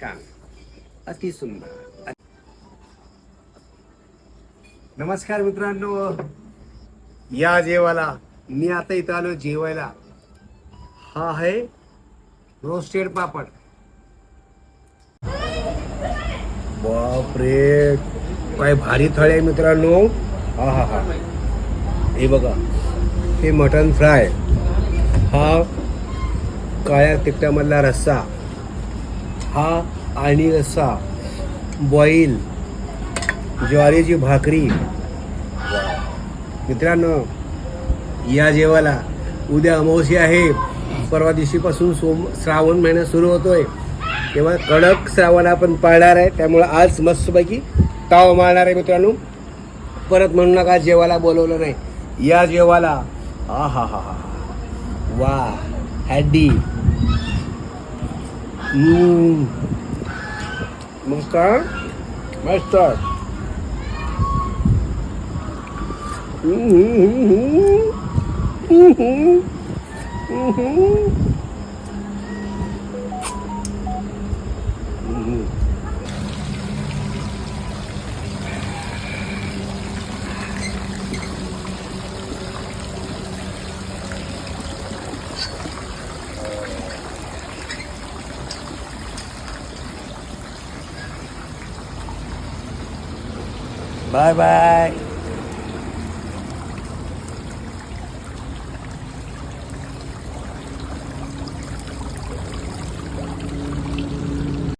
छान. अति सुंदर. नमस्कार मित्रांनो. या जेवायला. मी आता इथं आलो जेवायला. हा आहे रोस्टेड पापड. बापरे. काय भारी थळे आहे मित्रांनो. हा हा हा. हे बघा. हे मटन फ्राय. हा काळ्या तिखटामधला रस्सा. हा आणि रस्सा बॉईल ज्वारीची भाकरी. मित्रांनो या जेवाला उद्या अमावशी आहे. परवा दिवशीपासून सोम श्रावण महिना सुरू होतोय. तेव्हा कडक श्रावण आपण पाळणार आहे. त्यामुळं आज मस्तपैकी ताव मारणार आहे मित्रांनो. परत म्हणू नका जेवाला बोलवलं नाही. या जेवाला हा हा हा हा वा हॅडी. Hum, não tá? Mas tá. Uhum, uhum, uhum, uhum. uhum. Bye bye.